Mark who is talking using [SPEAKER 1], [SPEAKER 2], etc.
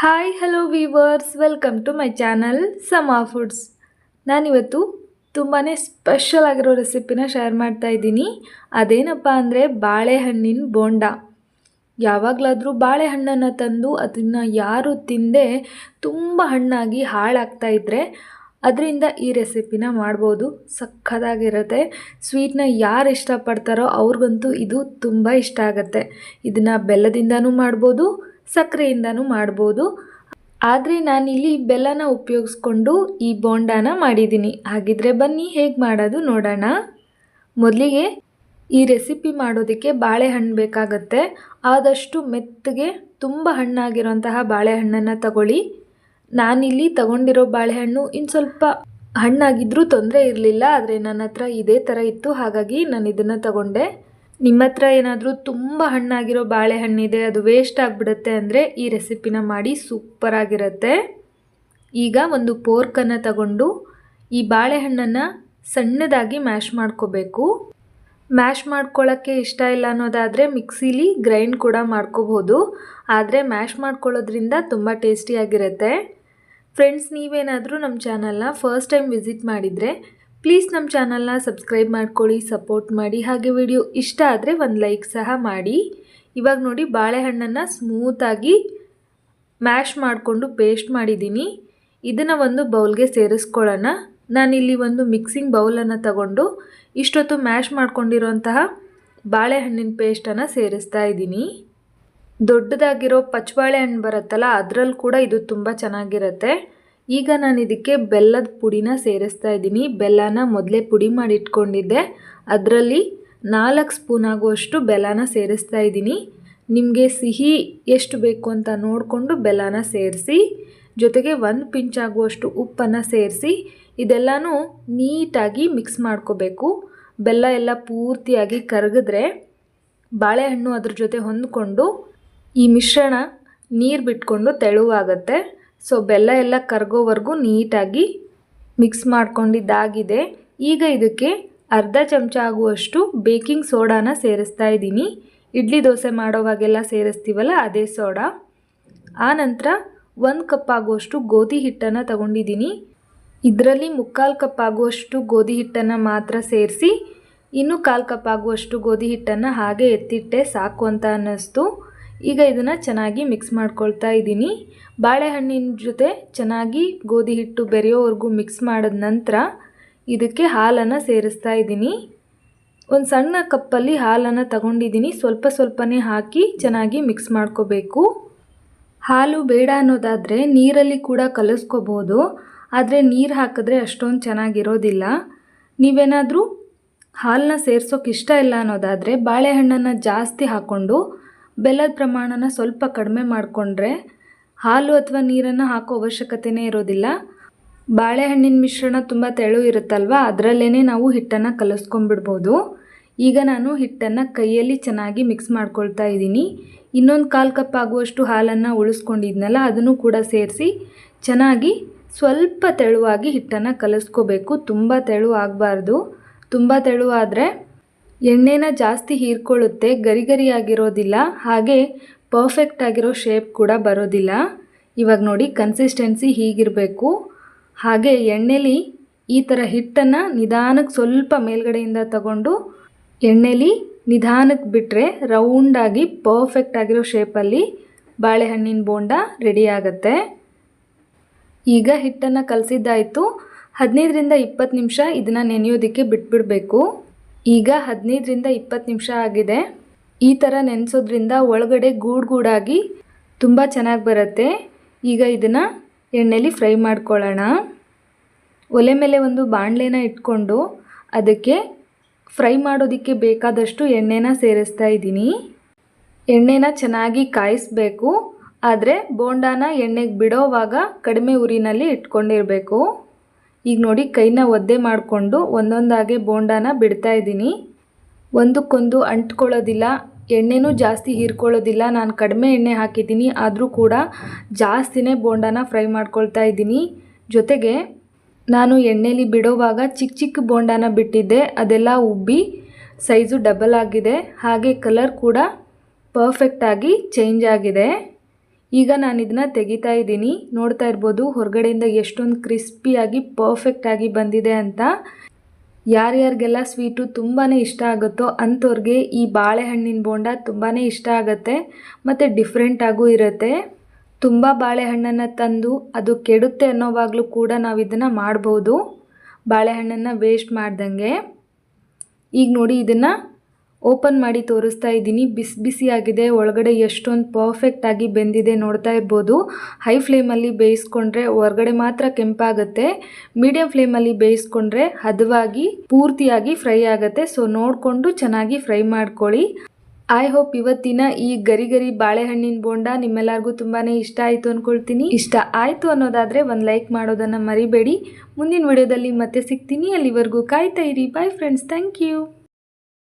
[SPEAKER 1] Hi hello viewers welcome to my channel Sama foods ನಾನಿವತ್ತು ತುಂಬಾ special ಆಗಿರೋ ರೆಸಿಪಿನ ಶೇರ್ ಮಾಡ್ತಾ ಇದ್ದೀನಿ. ಅದೇನಪ್ಪ ಅಂದರೆ ಬಾಳೆಹಣ್ಣಿನ ಬೋಂಡ. ಯಾವಾಗಲಾದರೂ ಬಾಳೆಹಣ್ಣನ್ನು ತಂದು ಅದನ್ನು ಯಾರು ತಿಂದೆ ತುಂಬ ಹಣ್ಣಾಗಿ ಹಾಳಾಗ್ತಾ ಇದ್ದರೆ ಅದರಿಂದ ಈ ರೆಸಿಪಿನ ಮಾಡ್ಬೋದು. ಸಖತ್ತಾಗಿರುತ್ತೆ ಸ್ವೀಟ್ನ ಯಾರು ಇಷ್ಟಪಡ್ತಾರೋ ಅವ್ರಿಗಂತೂ ಇದು ತುಂಬ ಇಷ್ಟ ಆಗುತ್ತೆ. ಇದನ್ನು ಬೆಲ್ಲದಿಂದನೂ ಮಾಡ್ಬೋದು ಸಕ್ಕರೆಯಿಂದನೂ ಮಾಡ್ಬೋದು. ಆದರೆ ನಾನಿಲ್ಲಿ ಬೆಲ್ಲನ ಉಪಯೋಗಿಸ್ಕೊಂಡು ಈ ಬೋಂಡಾನ ಮಾಡಿದ್ದೀನಿ. ಹಾಗಿದ್ರೆ ಬನ್ನಿ, ಹೇಗೆ ಮಾಡೋದು ನೋಡೋಣ. ಮೊದಲಿಗೆ ಈ ರೆಸಿಪಿ ಮಾಡೋದಕ್ಕೆ ಬಾಳೆಹಣ್ಣು ಬೇಕಾಗತ್ತೆ. ಆದಷ್ಟು ಮೆತ್ತಗೆ, ತುಂಬ ಹಣ್ಣಾಗಿರೋಂತಹ ಬಾಳೆಹಣ್ಣನ್ನು ತಗೊಳ್ಳಿ. ನಾನಿಲ್ಲಿ ತಗೊಂಡಿರೋ ಬಾಳೆಹಣ್ಣು ಇನ್ನು ಸ್ವಲ್ಪ ಹಣ್ಣಾಗಿದ್ದರೂ ತೊಂದರೆ ಇರಲಿಲ್ಲ, ಆದರೆ ನನ್ನ ಹತ್ರ ಇದೇ ಥರ ಇತ್ತು. ಹಾಗಾಗಿ ನಾನು ಇದನ್ನು ತಗೊಂಡೆ. ನಿಮ್ಮ ಹತ್ರ ಏನಾದರೂ ತುಂಬ ಹಣ್ಣಾಗಿರೋ ಬಾಳೆಹಣ್ಣಿದೆ, ಅದು ವೇಸ್ಟ್ ಆಗಿಬಿಡುತ್ತೆ ಅಂದರೆ ಈ ರೆಸಿಪಿನ ಮಾಡಿ ಸೂಪರಾಗಿರುತ್ತೆ ಈಗ ಒಂದು ಪೋರ್ಕನ್ನು ತಗೊಂಡು ಈ ಬಾಳೆಹಣ್ಣನ್ನು ಸಣ್ಣದಾಗಿ ಮ್ಯಾಶ್ ಮಾಡ್ಕೋಬೇಕು. ಮ್ಯಾಶ್ ಮಾಡ್ಕೊಳ್ಳೋಕ್ಕೆ ಇಷ್ಟ ಇಲ್ಲ ಅನ್ನೋದಾದರೆ ಮಿಕ್ಸಿಲಿ ಗ್ರೈಂಡ್ ಕೂಡ ಮಾಡ್ಕೋಬೋದು. ಆದರೆ ಮ್ಯಾಶ್ ಮಾಡ್ಕೊಳ್ಳೋದ್ರಿಂದ ತುಂಬ ಟೇಸ್ಟಿಯಾಗಿರುತ್ತೆ ಫ್ರೆಂಡ್ಸ್ ನೀವೇನಾದರೂ ನಮ್ಮ ಚಾನಲ್ನ ಫಸ್ಟ್ ಟೈಮ್ ವಿಸಿಟ್ ಮಾಡಿದರೆ ಪ್ಲೀಸ್ ನಮ್ಮ ಚಾನಲ್ನ ಸಬ್ಸ್ಕ್ರೈಬ್ ಮಾಡ್ಕೊಳ್ಳಿ, ಸಪೋರ್ಟ್ ಮಾಡಿ. ಹಾಗೆ ವಿಡಿಯೋ ಇಷ್ಟ ಆದರೆ ಒಂದು ಲೈಕ್ ಸಹ ಮಾಡಿ. ಇವಾಗ ನೋಡಿ ಬಾಳೆಹಣ್ಣನ್ನು ಸ್ಮೂತಾಗಿ ಮ್ಯಾಶ್ ಮಾಡಿಕೊಂಡು ಪೇಸ್ಟ್ ಮಾಡಿದ್ದೀನಿ. ಇದನ್ನು ಒಂದು ಬೌಲ್ಗೆ ಸೇರಿಸ್ಕೊಳ್ಳೋಣ. ನಾನಿಲ್ಲಿ ಒಂದು ಮಿಕ್ಸಿಂಗ್ ಬೌಲನ್ನು ತಗೊಂಡು ಇಷ್ಟೊತ್ತು ಮ್ಯಾಶ್ ಮಾಡ್ಕೊಂಡಿರೋಂತಹ ಬಾಳೆಹಣ್ಣಿನ ಪೇಸ್ಟನ್ನು ಸೇರಿಸ್ತಾ ಇದ್ದೀನಿ. ದೊಡ್ಡದಾಗಿರೋ ಪಚ್ಚಬಾಳೆಹಣ್ಣು ಬರುತ್ತಲ್ಲ, ಅದರಲ್ಲಿ ಕೂಡ ಇದು ತುಂಬ ಚೆನ್ನಾಗಿರುತ್ತೆ. ಈಗ ನಾನು ಇದಕ್ಕೆ ಬೆಲ್ಲದ ಪುಡಿನ ಸೇರಿಸ್ತಾ ಇದ್ದೀನಿ. ಬೆಲ್ಲನ ಮೊದಲೇ ಪುಡಿ ಮಾಡಿ ಇಟ್ಕೊಂಡಿದ್ದೆ. ಅದರಲ್ಲಿ ನಾಲ್ಕು ಸ್ಪೂನ್ ಆಗುವಷ್ಟು ಬೆಲ್ಲನ ಸೇರಿಸ್ತಾ ಇದ್ದೀನಿ. ನಿಮಗೆ ಸಿಹಿ ಎಷ್ಟು ಬೇಕು ಅಂತ ನೋಡಿಕೊಂಡು ಬೆಲ್ಲನ ಸೇರಿಸಿ, ಜೊತೆಗೆ ಒಂದು ಪಿಂಚ್ ಆಗುವಷ್ಟು ಉಪ್ಪನ್ನು ಸೇರಿಸಿ, ಇದೆಲ್ಲನೂ ನೀಟಾಗಿ ಮಿಕ್ಸ್ ಮಾಡ್ಕೋಬೇಕು. ಬೆಲ್ಲ ಎಲ್ಲ ಪೂರ್ತಿಯಾಗಿ ಕರಗಿದ್ರೆ ಬಾಳೆಹಣ್ಣು ಅದ್ರ ಜೊತೆ ಹೊಂದ್ಕೊಂಡು ಈ ಮಿಶ್ರಣ ನೀರು ಬಿಟ್ಕೊಂಡು ತೆಳುವಾಗುತ್ತೆ. ಸೊ ಬೆಲ್ಲ ಎಲ್ಲ ಕರಗೋವರೆಗೂ ನೀಟಾಗಿ ಮಿಕ್ಸ್ ಮಾಡ್ಕೊಂಡಿದ್ದಾಗಿದೆ. ಈಗ ಇದಕ್ಕೆ ಅರ್ಧ ಚಮಚ ಆಗುವಷ್ಟು ಬೇಕಿಂಗ್ ಸೋಡಾನ ಸೇರಿಸ್ತಾ ಇದ್ದೀನಿ. ಇಡ್ಲಿ ದೋಸೆ ಮಾಡೋವಾಗೆಲ್ಲ ಸೇರಿಸ್ತೀವಲ್ಲ, ಅದೇ ಸೋಡಾ. ಆನಂತರ ಒಂದು ಕಪ್ ಆಗುವಷ್ಟು ಗೋಧಿ ಹಿಟ್ಟನ್ನು ತಗೊಂಡಿದ್ದೀನಿ. ಇದರಲ್ಲಿ ಮುಕ್ಕಾಲು ಕಪ್ ಆಗುವಷ್ಟು ಗೋಧಿ ಹಿಟ್ಟನ್ನು ಮಾತ್ರ ಸೇರಿಸಿ, ಇನ್ನೂ ಕಾಲು ಕಪ್ ಆಗುವಷ್ಟು ಗೋಧಿ ಹಿಟ್ಟನ್ನು ಹಾಗೆ ಎತ್ತಿಟ್ಟೆ ಸಾಕು ಅಂತ ಅನ್ನಿಸ್ತು. ಈಗ ಇದನ್ನು ಚೆನ್ನಾಗಿ ಮಿಕ್ಸ್ ಮಾಡ್ಕೊಳ್ತಾ ಇದ್ದೀನಿ. ಬಾಳೆಹಣ್ಣಿನ ಜೊತೆ ಚೆನ್ನಾಗಿ ಗೋಧಿ ಹಿಟ್ಟು ಬೆರೆಯೋವರೆಗೂ ಮಿಕ್ಸ್ ಮಾಡಿದ ನಂತರ ಇದಕ್ಕೆ ಹಾಲನ್ನು ಸೇರಿಸ್ತಾ ಇದ್ದೀನಿ. ಒಂದು ಸಣ್ಣ ಕಪ್ಪಲ್ಲಿ ಹಾಲನ್ನು ತಗೊಂಡಿದ್ದೀನಿ. ಸ್ವಲ್ಪ ಸ್ವಲ್ಪನೇ ಹಾಕಿ ಚೆನ್ನಾಗಿ ಮಿಕ್ಸ್ ಮಾಡ್ಕೋಬೇಕು. ಹಾಲು ಬೇಡ ಅನ್ನೋದಾದರೆ ನೀರಲ್ಲಿ ಕೂಡ ಕಲಿಸ್ಕೋಬೋದು. ಆದರೆ ನೀರು ಹಾಕಿದ್ರೆ ಅಷ್ಟೊಂದು ಚೆನ್ನಾಗಿರೋದಿಲ್ಲ. ನೀವೇನಾದರೂ ಹಾಲನ್ನ ಸೇರ್ಸೋಕೆ ಇಷ್ಟ ಇಲ್ಲ ಅನ್ನೋದಾದರೆ ಬಾಳೆಹಣ್ಣನ್ನು ಜಾಸ್ತಿ ಹಾಕ್ಕೊಂಡು ಬೆಲ್ಲದ ಪ್ರಮಾಣನ ಸ್ವಲ್ಪ ಕಡಿಮೆ ಮಾಡಿಕೊಂಡ್ರೆ ಹಾಲು ಅಥವಾ ನೀರನ್ನು ಹಾಕೋ ಅವಶ್ಯಕತೆಯೇ ಇರೋದಿಲ್ಲ. ಬಾಳೆಹಣ್ಣಿನ ಮಿಶ್ರಣ ತುಂಬ ತೆಳು ಇರುತ್ತಲ್ವ? ಅದರಲ್ಲೇ ನಾವು ಹಿಟ್ಟನ್ನು ಕಲಿಸ್ಕೊಂಡ್ಬಿಡ್ಬೋದು. ಈಗ ನಾನು ಹಿಟ್ಟನ್ನು ಕೈಯಲ್ಲಿ ಚೆನ್ನಾಗಿ ಮಿಕ್ಸ್ ಮಾಡ್ಕೊಳ್ತಾ ಇದ್ದೀನಿ. ಇನ್ನೊಂದು ಕಾಲು ಕಪ್ ಆಗುವಷ್ಟು ಹಾಲನ್ನು ಉಳಿಸ್ಕೊಂಡಿದ್ನಲ್ಲ, ಅದನ್ನು ಕೂಡ ಸೇರಿಸಿ ಚೆನ್ನಾಗಿ ಸ್ವಲ್ಪ ತೆಳುವಾಗಿ ಹಿಟ್ಟನ್ನು ಕಲಿಸ್ಕೋಬೇಕು. ತುಂಬ ತೆಳು ಆಗಬಾರ್ದು. ತುಂಬ ತೆಳುವಾದರೆ ಎಣ್ಣೆನ ಜಾಸ್ತಿ ಹೀರ್ಕೊಳ್ಳುತ್ತೆ ಗರಿ ಗರಿಯಾಗಿರೋದಿಲ್ಲ ಹಾಗೆ ಪರ್ಫೆಕ್ಟ್ ಆಗಿರೋ ಶೇಪ್ ಕೂಡ ಬರೋದಿಲ್ಲ. ಇವಾಗ ನೋಡಿ ಕನ್ಸಿಸ್ಟೆನ್ಸಿ ಹೀಗಿರಬೇಕು. ಹಾಗೆ ಎಣ್ಣೆಲಿ ಈ ಥರ ಹಿಟ್ಟನ್ನು ನಿಧಾನಕ್ಕೆ ಸ್ವಲ್ಪ ಮೇಲ್ಗಡೆಯಿಂದ ತಗೊಂಡು ಎಣ್ಣೆಲಿ ನಿಧಾನಕ್ಕೆ ಬಿಟ್ಟರೆ ರೌಂಡಾಗಿ ಪರ್ಫೆಕ್ಟ್ ಆಗಿರೋ ಶೇಪಲ್ಲಿ ಬಾಳೆಹಣ್ಣಿನ ಬೋಂಡ ರೆಡಿ ಆಗುತ್ತೆ. ಈಗ ಹಿಟ್ಟನ್ನು ಕಲಸಿದ್ದಾಯಿತು. ಹದಿನೈದರಿಂದ ಇಪ್ಪತ್ತು ನಿಮಿಷ ಇದನ್ನು ನೆನೆಯೋದಕ್ಕೆ ಬಿಟ್ಬಿಡಬೇಕು. ಈಗ ಹದಿನೈದರಿಂದ ಇಪ್ಪತ್ತು ನಿಮಿಷ ಆಗಿದೆ. ಈ ಥರ ನೆನೆಸೋದ್ರಿಂದ ಒಳಗಡೆ ಗೂಡು ಗೂಡಾಗಿ ತುಂಬ ಚೆನ್ನಾಗಿ ಬರುತ್ತೆ. ಈಗ ಇದನ್ನು ಎಣ್ಣೆಲಿ ಫ್ರೈ ಮಾಡ್ಕೊಳ್ಳೋಣ. ಒಲೆ ಮೇಲೆ ಒಂದು ಬಾಣಲೆನ ಇಟ್ಕೊಂಡು ಅದಕ್ಕೆ ಫ್ರೈ ಮಾಡೋದಕ್ಕೆ ಬೇಕಾದಷ್ಟು ಎಣ್ಣೆನ ಸೇರಿಸ್ತಾ ಇದ್ದೀನಿ. ಎಣ್ಣೆನ ಚೆನ್ನಾಗಿ ಕಾಯಿಸ್ಬೇಕು. ಆದರೆ ಬೋಂಡಾನ ಎಣ್ಣೆಗೆ ಬಿಡೋವಾಗ ಕಡಿಮೆ ಉರಿನಲ್ಲಿ ಇಟ್ಕೊಂಡಿರಬೇಕು. ಈಗ ನೋಡಿ, ಕೈನ ಒದ್ದೆ ಮಾಡಿಕೊಂಡು ಒಂದೊಂದಾಗೆ ಬೋಂಡಾನ ಬಿಡ್ತಾ ಇದ್ದೀನಿ. ಒಂದಕ್ಕೊಂದು ಅಂಟ್ಕೊಳ್ಳೋದಿಲ್ಲ, ಎಣ್ಣೆನೂ ಜಾಸ್ತಿ ಹೀರ್ಕೊಳ್ಳೋದಿಲ್ಲ. ನಾನು ಕಡಿಮೆ ಎಣ್ಣೆ ಹಾಕಿದ್ದೀನಿ, ಆದರೂ ಕೂಡ ಜಾಸ್ತಿನೇ ಬೋಂಡಾನ ಫ್ರೈ ಮಾಡ್ಕೊಳ್ತಾ ಇದ್ದೀನಿ. ಜೊತೆಗೆ ನಾನು ಎಣ್ಣೆಲಿ ಬಿಡೋವಾಗ ಚಿಕ್ಕ ಚಿಕ್ಕ ಬೋಂಡಾನ ಬಿಟ್ಟಿದ್ದೆ, ಅದೆಲ್ಲ ಉಬ್ಬಿ ಸೈಜು ಡಬಲ್ ಆಗಿದೆ. ಹಾಗೆ ಕಲರ್ ಕೂಡ ಪರ್ಫೆಕ್ಟಾಗಿ ಚೇಂಜ್ ಆಗಿದೆ. ಈಗ ನಾನು ಇದನ್ನ ತೆಗಿತಾ ಇದ್ದೀನಿ. ನೋಡ್ತಾ ಇರ್ಬೋದು ಹೊರಗಡೆಯಿಂದ ಎಷ್ಟೊಂದು ಕ್ರಿಸ್ಪಿಯಾಗಿ ಪರ್ಫೆಕ್ಟಾಗಿ ಬಂದಿದೆ ಅಂತ. ಯಾರ್ಯಾರಿಗೆಲ್ಲ ಸ್ವೀಟು ತುಂಬಾ ಇಷ್ಟ ಆಗುತ್ತೋ ಅಂಥವ್ರಿಗೆ ಈ ಬಾಳೆಹಣ್ಣಿನ ಬೋಂಡ ತುಂಬಾ ಇಷ್ಟ ಆಗುತ್ತೆ. ಮತ್ತು ಡಿಫ್ರೆಂಟಾಗೂ ಇರುತ್ತೆ. ತುಂಬ ಬಾಳೆಹಣ್ಣನ್ನು ತಂದು ಅದು ಕೆಡುತ್ತೆ ಅನ್ನೋವಾಗಲೂ ಕೂಡ ನಾವು ಇದನ್ನು ಮಾಡ್ಬೋದು. ಬಾಳೆಹಣ್ಣನ್ನು ವೇಸ್ಟ್ ಮಾಡ್ದಂಗೆ. ಈಗ ನೋಡಿ ಇದನ್ನು ಓಪನ್ ಮಾಡಿ ತೋರಿಸ್ತಾ ಇದ್ದೀನಿ. ಬಿಸಿ ಬಿಸಿಯಾಗಿದೆ. ಒಳಗಡೆ ಎಷ್ಟೊಂದು ಪರ್ಫೆಕ್ಟಾಗಿ ಬೆಂದಿದೆ ನೋಡ್ತಾ ಇರ್ಬೋದು. ಹೈ ಫ್ಲೇಮಲ್ಲಿ ಬೇಯಿಸ್ಕೊಂಡ್ರೆ ಹೊರಗಡೆ ಮಾತ್ರ ಕೆಂಪಾಗುತ್ತೆ. ಮೀಡಿಯಂ ಫ್ಲೇಮಲ್ಲಿ ಬೇಯಿಸ್ಕೊಂಡ್ರೆ ಹದವಾಗಿ, ಪೂರ್ತಿಯಾಗಿ ಫ್ರೈ ಆಗುತ್ತೆ. ಸೊ ನೋಡಿಕೊಂಡು ಚೆನ್ನಾಗಿ ಫ್ರೈ ಮಾಡ್ಕೊಳ್ಳಿ. ಐ ಹೋಪ್ ಇವತ್ತಿನ ಈ ಗರಿ ಗರಿ ಬಾಳೆಹಣ್ಣಿನ ಬೋಂಡ ನಿಮ್ಮೆಲ್ಲರಿಗೂ ತುಂಬಾ ಇಷ್ಟ ಆಯಿತು ಅಂದ್ಕೊಳ್ತೀನಿ ಇಷ್ಟ ಆಯಿತು ಅನ್ನೋದಾದರೆ ಒಂದು ಲೈಕ್ ಮಾಡೋದನ್ನು ಮರಿಬೇಡಿ. ಮುಂದಿನ ವಿಡಿಯೋದಲ್ಲಿ ಮತ್ತೆ ಸಿಗ್ತೀನಿ. ಅಲ್ಲಿವರೆಗೂ ಕಾಯ್ತಾ ಇರಿ. Bye friends thank you